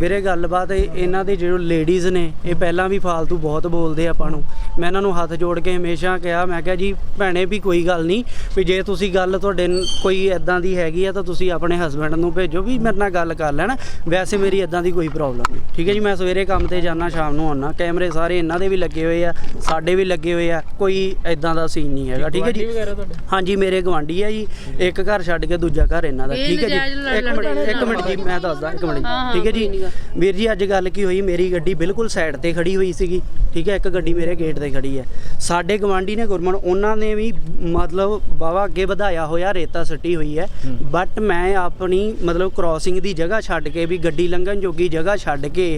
ਵੀਰੇ ਗੱਲਬਾਤ ਇਹ- ਇਹਨਾਂ ਦੇ ਜਿਹੜੇ ਲੇਡੀਜ਼ ਨੇ ਇਹ ਪਹਿਲਾਂ ਵੀ ਫਾਲਤੂ ਬਹੁਤ ਬੋਲਦੇ ਆਪਾਂ ਨੂੰ। ਮੈਂ ਇਹਨਾਂ ਨੂੰ ਹੱਥ ਜੋੜ ਕੇ ਹਮੇਸ਼ਾ ਕਿਹਾ ਮੈਂ ਕਿਹਾ ਜੀ ਭੈਣੇ ਵੀ ਕੋਈ ਗੱਲ ਨਹੀਂ ਵੀ ਜੇ ਤੁਸੀਂ ਗੱਲ ਤੁਹਾਡੇ ਕੋਈ ਐਦਾਂ ਦੀ ਹੈਗੀ ਆ ਤਾਂ ਤੁਸੀਂ ਆਪਣੇ ਹਸਬੰਡ ਨੂੰ ਭੇਜੋ ਵੀ ਮੇਰੇ ਨਾਲ ਗੱਲ ਕਰ ਲੈਣ। ਵੈਸੇ ਮੇਰੀ ਐਦਾਂ ਦੀ ਕੋਈ ਪ੍ਰੋਬਲਮ ਨਹੀਂ। ਠੀਕ ਹੈ ਜੀ ਮੈਂ ਸਵੇਰੇ ਕੰਮ ਤੇ ਜਾਣਾ ਸ਼ਾਮ ਨੂੰ ਆਉਣਾ ਕੈਮਰੇ ਸਾਰੇ ਇਹਨਾਂ ਦੇ ਵੀ ਲੱਗੇ ਹੋਏ ਆ ਸਾਡੇ ਵੀ ਲੱਗੇ ਹੋਏ ਆ। ਕੋਈ ਐਦਾਂ ਦਾ ਸੀਨ ਨਹੀਂ ਹੈਗਾ। ਠੀਕ ਹੈ ਜੀ? ਹਾਂਜੀ ਮੇਰੇ ਗਵਾਂਢੀ ਆ ਜੀ। ਇੱਕ ਘਰ ਛੱਡ ਕੇ ਦੂਜਾ ਘਰ ਇਹਨਾਂ ਦਾ। ਠੀਕ ਹੈ ਜੀ? ਇੱਕ ਮਿੰਟ ਇੱਕ ਮਿੰਟ ਜੀ ਮੈਂ ਦੱਸਦਾ ਇੱਕ ਮਿੰਟ ਠੀਕ ਹੈ ਜੀ। ਵੀਰ ਜੀ ਅੱਜ ਗੱਲ ਕੀ ਹੋਈ? ਮੇਰੀ ਗੱਡੀ ਬਿਲਕੁਲ ਸਾਈਡ ਤੇ ਖੜੀ ਹੋਈ ਸੀਗੀ ਠੀਕ ਹੈ? ਇੱਕ ਗੱਡੀ ਮੇਰੇ ਗੇਟ ਤੇ ਖੜੀ ਹੈ। ਸਾਡੇ ਗਵਾਂਢੀ ਨੇ ਗੁਰਮਨ ਉਹਨਾਂ ਨੇ ਵੀ ਮਤਲਬ ਬਾਵਾ ਅੱਗੇ ਵਧਾਇਆ ਹੋਇਆ ਰੇਤਾ ਸੱਟੀ ਹੋਈ ਹੈ। ਬਟ ਮੈਂ ਆਪਣੀ ਮਤਲਬ ਕ੍ਰਾਸਿੰਗ ਦੀ ਜਗ੍ਹਾ ਛੱਡ ਕੇ ਵੀ ਗੱਡੀ ਲੰਘਣ ਜੋਗੀ ਜਗ੍ਹਾ ਛੱਡ ਕੇ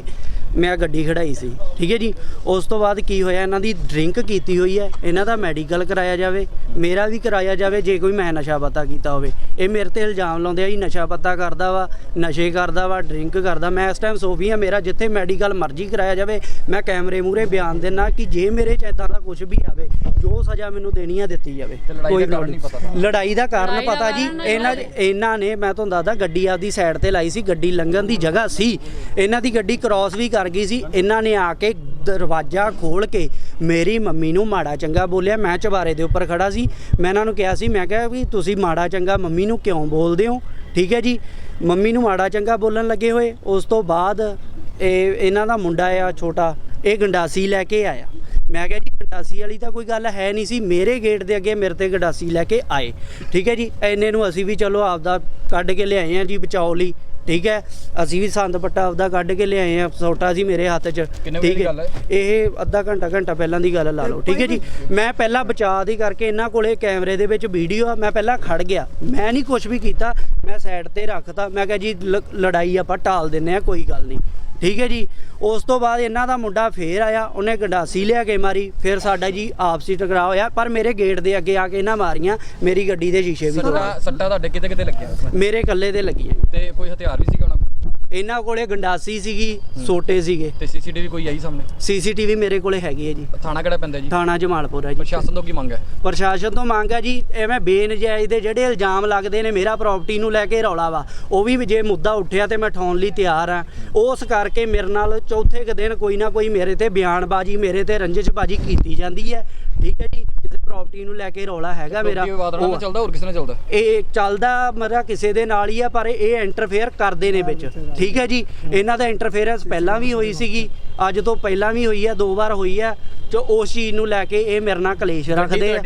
ਮੈਂ ਗੱਡੀ ਖੜਾਈ ਸੀ। ਠੀਕ ਹੈ ਜੀ? ਉਸ ਤੋਂ ਬਾਅਦ ਕੀ ਹੋਇਆ? ਇਹਨਾਂ ਦੀ ਡਰਿੰਕ ਕੀਤੀ ਹੋਈ ਹੈ। ਇਹਨਾਂ ਦਾ ਮੈਡੀਕਲ ਕਰਾਇਆ ਜਾਵੇ। ਮੇਰਾ ਵੀ ਕਰਾਇਆ ਜਾਵੇ ਜੇ ਕੋਈ ਮੈਂ ਨਸ਼ਾ ਪਤਾ ਕੀਤਾ ਹੋਵੇ। ਇਹ ਮੇਰੇ ਤੇ ਇਲਜ਼ਾਮ ਲਾਉਂਦੇ ਆ ਜੀ ਨਸ਼ਾ ਪਤਾ ਕਰਦਾ ਵਾ ਨਸ਼ੇ ਕਰਦਾ ਵਾ ਡਰਿੰਕ ਕਰਦਾ। ਮੈਂ ਇਸ ਟਾਈਮ ਸੋਫੀ ਆ ਮੇਰਾ ਜਿੱਥੇ ਮੈਡੀਕਲ ਮਰਜ਼ੀ ਕਰਾਇਆ ਜਾਵੇ ਮੈਂ ਕੈਮਰੇ ਮੂਹਰੇ ਬਿਆਨ ਦੇਣਾ ਕਿ ਜੇ ਮੇਰੇ ਚ ਇਦਾਂ ਦਾ ਕੁਝ ਵੀ ਆਵੇ ਜੋ ਸਜ਼ਾ ਮੈਨੂੰ ਦੇਣੀ ਆ ਦਿੱਤੀ ਜਾਵੇ ਕੋਈ ਗੱਲ ਨਹੀਂ ਲੜਾਈ ਦਾ ਕਾਰਨ ਪਤਾ ਜੀ ਇਹਨਾਂ ਇਹਨਾਂ ਨੇ ਮੈਂ ਤੁਹਾਨੂੰ ਦੱਸਦਾ ਗੱਡੀ ਆਪਦੀ ਸਾਈਡ ਤੇ ਲਾਈ ਸੀ ਗੱਡੀ ਲੰਘਣ ਦੀ ਜਗ੍ਹਾ ਸੀ। ਇਹਨਾਂ ਦੀ ਗੱਡੀ ਕ੍ਰਾਸ ਵੀ ਕਰ ਗਈ ਸੀ, ਇਹਨਾਂ ਨੇ ਆ ਕੇ ਦਰਵਾਜ਼ਾ ਖੋਲ ਕੇ ਮੇਰੀ ਮੰਮੀ ਨੂੰ ਮਾੜਾ ਚੰਗਾ ਬੋਲਿਆ। ਮੈਂ ਚਵਾਰੇ ਦੇ ਉੱਪਰ ਖੜਾ ਸੀ। ਮੈਂ ਇਹਨਾਂ ਨੂੰ ਕਿਹਾ ਸੀ, ਮੈਂ ਕਿਹਾ ਵੀ ਤੁਸੀਂ ਮਾੜਾ ਚੰਗਾ ਮੰਮੀ ਨੂੰ ਕਿਉਂ ਬੋਲਦੇ ਹੋ? ਠੀਕ ਹੈ ਜੀ। ਮੰਮੀ ਨੂੰ ਮਾੜਾ ਚੰਗਾ ਬੋਲਣ ਲੱਗੇ ਹੋਏ। ਉਸ ਤੋਂ ਬਾਅਦ ਇਹ ਇਹਨਾਂ ਦਾ ਮੁੰਡਾ ਆ ਛੋਟਾ, ਇਹ ਗੰਡਾਸੀ ਲੈ ਕੇ ਆਇਆ। ਮੈਂ ਕਿਹਾ ਜੀ, ਗੰਡਾਸੀ ਵਾਲੀ ਤਾਂ ਕੋਈ ਗੱਲ ਹੈ ਨਹੀਂ ਸੀ। ਮੇਰੇ ਗੇਟ ਦੇ ਅੱਗੇ ਮੇਰੇ ਤੇ ਗੰਡਾਸੀ ਲੈ ਕੇ ਆਏ। ਠੀਕ ਹੈ ਜੀ। ਐਨੇ ਨੂੰ ਅਸੀਂ ਵੀ ਚਲੋ ਆਪਦਾ ਕੱਢ ਕੇ ਲਿਆਏ ਆ ਜੀ ਬਚਾਓ ਲਈ। ਠੀਕ ਹੈ? ਅਸੀਂ ਵੀ ਸੰਦ ਪੱਟਾ ਆਪਦਾ ਕੱਢ ਕੇ ਲਿਆਏ ਆ ਸੋਟਾ ਸੀ ਮੇਰੇ ਹੱਥ 'ਚ ਠੀਕ ਹੈ? ਇਹ ਅੱਧਾ ਘੰਟਾ ਘੰਟਾ ਪਹਿਲਾਂ ਦੀ ਗੱਲ ਲਾ ਲਓ ਠੀਕ ਹੈ ਜੀ? ਮੈਂ ਪਹਿਲਾਂ ਬਚਾਅ ਦੀ ਕਰਕੇ ਇਹਨਾਂ ਕੋਲੇ ਕੈਮਰੇ ਦੇ ਵਿੱਚ ਵੀਡੀਓ ਆ ਮੈਂ ਪਹਿਲਾਂ ਖੜ ਗਿਆ। ਮੈਂ ਨਹੀਂ ਕੁਝ ਵੀ ਕੀਤਾ। ਮੈਂ ਸਾਈਡ ਤੇ ਰੱਖਤਾ। ਮੈਂ ਕਿਹਾ ਜੀ ਲ- ਲੜਾਈ ਆਪਾਂ ਟਾਲ ਦਿੰਨੇ ਆ ਕੋਈ ਗੱਲ ਨਹੀਂ। ਠੀਕ ਹੈ ਜੀ? ਉਸ ਤੋਂ ਬਾਅਦ ਇਹਨਾਂ ਦਾ ਮੁੰਡਾ ਫੇਰ ਆਇਆ ਉਹਨੇ ਗੰਡਾਸੀ ਲਿਆ ਕੇ ਮਾਰੀ। ਫਿਰ ਸਾਡਾ ਜੀ ਆਪਸੀ ਟਕਰਾਅ ਹੋਇਆ ਪਰ ਮੇਰੇ ਗੇਟ ਦੇ ਅੱਗੇ ਆ ਕੇ ਇਹਨਾਂ ਮਾਰੀਆਂ। ਮੇਰੀ ਗੱਡੀ ਦੇ ਸ਼ੀਸ਼ੇ ਵੀ ਤੋੜੇ ਸੱਟਾ ਸੱਟਾ ਤੁਹਾਡੇ ਕਿਤੇ ਕਿਤੇ ਲੱਗਿਆ? ਮੇਰੇ ਇਕੱਲੇ ਦੇ ਲੱਗੀਆਂ। ਤੇ ਕੋਈ ਹਥਿਆਰ ਵੀ ਸੀਗਾ ਉਹਨਾਂ ਇਹਨਾਂ ਕੋਲੇ ਗੰਡਾਸੀ ਸੀਗੀ ਸੋਟੇ ਸੀਗੇ। ਤੇ ਸੀਸੀਟੀਵੀ ਕੋਈ ਆਈ ਸਾਹਮਣੇ? ਸੀਸੀਟੀਵੀ ਮੇਰੇ ਕੋਲੇ ਹੈਗੀ ਹੈ ਜੀ। ਥਾਣਾ ਕਿਹੜਾ ਪੈਂਦਾ ਜੀ? ਥਾਣਾ ਜਮਾਲਪੁਰ ਹੈ ਜੀ। ਪ੍ਰਸ਼ਾਸਨ ਤੋਂ ਕੀ ਮੰਗ ਹੈ? ਪ੍ਰਸ਼ਾਸਨ ਤੋਂ ਮੰਗ ਹੈ ਜੀ ਐਵੇਂ ਬੇਨਜਾਇਜ਼ ਦੇ ਜਿਹੜੇ ਇਲਜ਼ਾਮ ਲੱਗਦੇ ਨੇ ਮੇਰਾ ਪ੍ਰਾਪਰਟੀ ਨੂੰ ਲੈ ਕੇ ਰੌਲਾ ਵਾ ਉਹ ਵੀ ਜੇ ਮੁੱਦਾ ਉੱਠਿਆ ਤੇ ਮੈਂ ਠਾਉਣ ਲਈ ਤਿਆਰ ਆ ਉਸ ਕਰਕੇ ਮੇਰੇ ਨਾਲ ਚੌਥੇ ਕੁ ਦਿਨ ਕੋਈ ਨਾ ਕੋਈ ਮੇਰੇ ਤੇ ਬਿਆਨਬਾਜ਼ੀ ਮੇਰੇ ਤੇ ਰੰਜਿਸ਼ਬਾਜ਼ੀ ਕੀਤੀ ਜਾਂਦੀ ਹੈ। ਠੀਕ ਹੈ ਜੀ ਕਿਸੇ ਪ੍ਰਾਪਰਟੀ ਨੂੰ ਲੈ ਕੇ ਰੌਲਾ ਹੈਗਾ ਮੇਰਾ। ਮੇਰਾ ਵਿਵਾਦ ਨਾਲ ਉਹ- ਚੱਲਦਾ ਹੋਰ ਕਿਸੇ ਨਾਲ ਚੱਲਦਾ? ਇਹ ਚੱਲਦਾ ਮੇਰਾ ਕਿਸੇ ਦੇ ਨਾਲ ਹੀ ਆ ਪਰ ਇਹ ਇੰਟਰਫੇਅਰ ਕਰਦੇ ਨੇ ਵਿੱਚ। ਠੀਕ ਹੈ ਜੀ ਇਹਨਾਂ ਦਾ ਇੰਟਰਫੇਰੈਂਸ ਪਹਿਲਾਂ ਵੀ ਹੋਈ ਸੀਗੀ ਅੱਜ ਤੋਂ ਪਹਿਲਾਂ ਵੀ ਹੋਈ ਆ ਦੋ ਵਾਰ ਹੋਈ ਆ ਤੇ ਉਸ ਚੀਜ਼ ਨੂੰ ਲੈ ਕੇ ਇਹ ਮੇਰੇ ਨਾਲ ਕਲੇਸ਼ ਰੱਖਦੇ ਆ।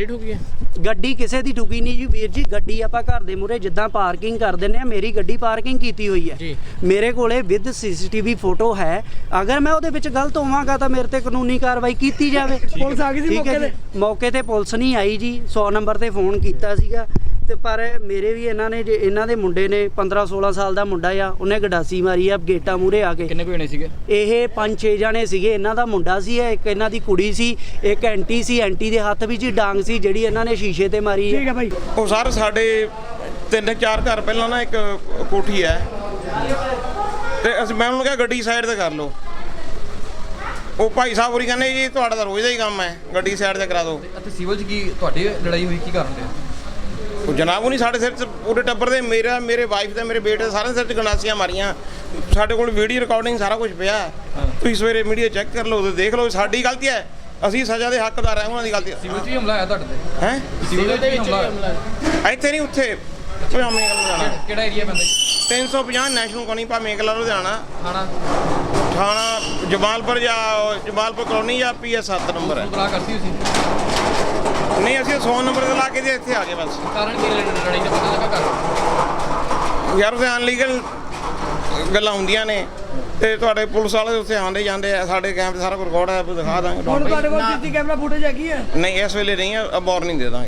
ਗੱਡੀ ਕਿਸੇ ਦੀ ਠੁਕੀ ਨਹੀਂ ਜੀ ਵੀਰ ਜੀ ਗੱਡੀ ਆਪਾਂ ਘਰ ਦੇ ਮੂਹਰੇ ਜਿੱਦਾਂ ਪਾਰਕਿੰਗ ਕਰ ਦਿੰਨੇ ਆ ਮੇਰੀ ਗੱਡੀ ਪਾਰਕਿੰਗ ਕੀਤੀ ਹੋਈ ਹੈ। ਜੀ। ਮੇਰੇ ਕੋਲੇ ਵਿਦ ਸੀਸੀਟੀਵੀ ਫੋਟੋ ਹੈ ਅਗਰ ਮੈਂ ਉਹਦੇ ਵਿੱਚ ਗਲਤ ਹੋਵਾਂਗਾ ਤਾਂ ਮੇਰੇ ਤੇ ਕਾਨੂੰਨੀ ਕਾਰਵਾਈ ਕੀਤੀ ਜਾਵੇ। ਪੁਲਿਸ ਆ ਗਈ ਸੀ ਮੌਕੇ ਜੀ। ਮੌਕੇ ਤੇ ਪੁਲਿਸ ਨਹੀਂ ਆਈ ਜੀ 100 ਨੰਬਰ ਤੇ ਫੋਨ ਕੀਤਾ ਸੀਗਾ। ਤੇ ਪਰ ਮੇਰੇ ਵੀ ਇਹਨਾਂ ਨੇ ਜੇ ਇਹਨਾਂ ਦੇ ਮੁੰਡੇ ਨੇ 15 16 ਸਾਲ ਦਾ ਮੁੰਡਾ ਆ ਉਹਨੇ ਗਡਾਸੀ ਮਾਰੀ ਆ ਗੇਟਾਂ ਮੂਹਰੇ ਆ ਕੇ। ਕਿੰਨੇ ਕੋਈ ਜਣੇ ਸੀਗੇ? ਇਹ ਪੰਜ ਛੇ ਜਣੇ ਸੀਗੇ ਇਹਨਾਂ ਦਾ ਮੁੰਡਾ ਸੀ ਇੱਕ ਇਹਨਾਂ ਦੀ ਕੁੜੀ ਸੀ ਇੱਕ ਐਂਟੀ ਸੀ ਐਂਟੀ ਦੇ ਹੱਥ ਵਿੱਚ ਹੀ ਡਾਂਗ ਸੀ ਜਿਹੜੀ ਇਹਨਾਂ ਨੇ ਸ਼ੀਸ਼ੇ ਤੇ ਮਾਰੀ ਠੀਕ ਹੈ ਭਾਈ। ਉਹ ਸਰ ਸਾਡੇ ਤਿੰਨ ਚਾਰ ਘਰ ਪਹਿਲਾਂ ਨਾ ਇੱਕ ਕੋਠੀ ਹੈ। ਤੇ ਅਸੀਂ ਮੈਂ ਉਹਨੂੰ ਕਿਹਾ ਗੱਡੀ ਸਾਈਡ ਤੇ ਕਰ ਲਓ। ਉਹ ਭਾਈ ਸਾਹਿਬ ਹੋਰੀ ਕਹਿੰਦੇ ਜੀ ਤੁਹਾਡਾ ਤਾਂ ਰੋਜ਼ ਦਾ ਹੀ ਕੰਮ ਹੈ ਗੱਡੀ ਸਾਈਡ ਤੇ ਕਰਾ ਦਿਓ। ਅਤੇ ਸਿਵਲ 'ਚ ਕੀ ਤੁਹਾਡੀ ਲੜਾਈ ਹੋਈ ਕੀ ਕਾਰਨ ਤੇ ਉਹ ਜਨਾਬ ਉਹ ਨਹੀਂ ਸਾਡੇ ਸਿਰ 'ਚ ਪੂਰੇ ਟੱਬਰ ਦੇ ਮੇਰਾ ਮੇਰੇ ਵਾਈਫ ਦੇ ਮੇਰੇ ਬੇਟੇ ਦੇ ਸਾਰੇ ਸਿਰ 'ਚ ਗੰਡਾਸੀਆਂ ਮਾਰੀਆਂ। ਸਾਡੇ ਕੋਲ ਵੀਡੀਓ ਰਿਕਾਰਡਿੰਗ ਸਾਰਾ ਕੁਝ ਪਿਆ। ਹੈ। ਤੁਸੀਂ ਸਵੇਰੇ ਮੀਡੀਆ ਚੈੱਕ ਕਰ ਲਓ ਤੇ ਦੇਖ ਲਓ ਸਾਡੀ ਗਲਤੀ ਹੈ। ਅਸੀਂ ਸਜ਼ਾ ਦੇ ਹੱਕਦਾਰ ਹਾਂ ਉਹਨਾਂ ਦੀ ਗਲਤੀ ਸਿਵਲ 'ਚ ਹਮਲਾ ਆਇਆ ਤੁਹਾਡੇ ਤੇ? ਹੈ? ਸਿਵਲ ਦੇ ਵਿੱਚ ਹਮਲਾ ਹੋਇਆ। ਇੱਥੇ ਨਹੀਂ ਉੱਥੇ। ਕੋਈ ਹਮਲੇ ਕਰਨ ਜਾਣਾ। ਕਿਹੜਾ- ਏਰੀਆ ਪੈਂਦਾ ਜੀ 350 ਨੈਸ਼ਨਲ ਕਲੋਨੀ ਪਾ ਮੇਕਲਾ ਲੁਧਿਆਣਾ। ਥਾਣਾ? ਥਾਣਾ ਜਮਾਲਪੁਰ ਜਾਂ ਜਮਾਲਪੁਰ ਕਲੋਨੀ ਜਾਂ ਪੀਐਸ 7 ਨੰਬਰ ਹੈ। ਬਲਾ ਕਰਤੀ ਸੀ? ਨਹੀਂ ਅਸੀਂ 100 ਨੰਬਰ ਤੇ ਲਾ ਕੇ ਤੇ ਇੱਥੇ ਆ ਗਏ ਬਸ। ਕਾਰਨ ਕੀ ਲੜ- ਲੜਾਈ ਦਾ? ਪਤਾ ਲੱਗਾ ਕਰ ਯਾਰ ਉਹਦੇ ਅਨਲੀਗਲ ਗੱਲਾਂ ਹੁੰਦੀਆਂ ਨੇ ਤੇ ਤੁਹਾਡੇ ਪੁਲਿਸ ਵਾਲੇ ਉੱਥੇ ਆਉਂਦੇ ਜਾਂਦੇ ਆ ਸਾਡੇ ਕੈਮਰੇ ਸਾਰਾ ਕੁਝ ਰਿਕਾਰਡ ਹੈ ਦਿਖਾ ਦਾਂਗੇ। ਹੁਣ ਤੁਹਾਡੇ ਕੋਲ ਸੀਸੀ ਕੈਮਰਾ ਫੁਟੇਜ ਹੈਗੀ ਹੈ? ਨਹੀਂ ਇਸ ਵੇਲੇ ਨਹੀਂ ਹੈ ਵਾਰਨਿੰਗ ਦੇ ਦਾਂਗੇ।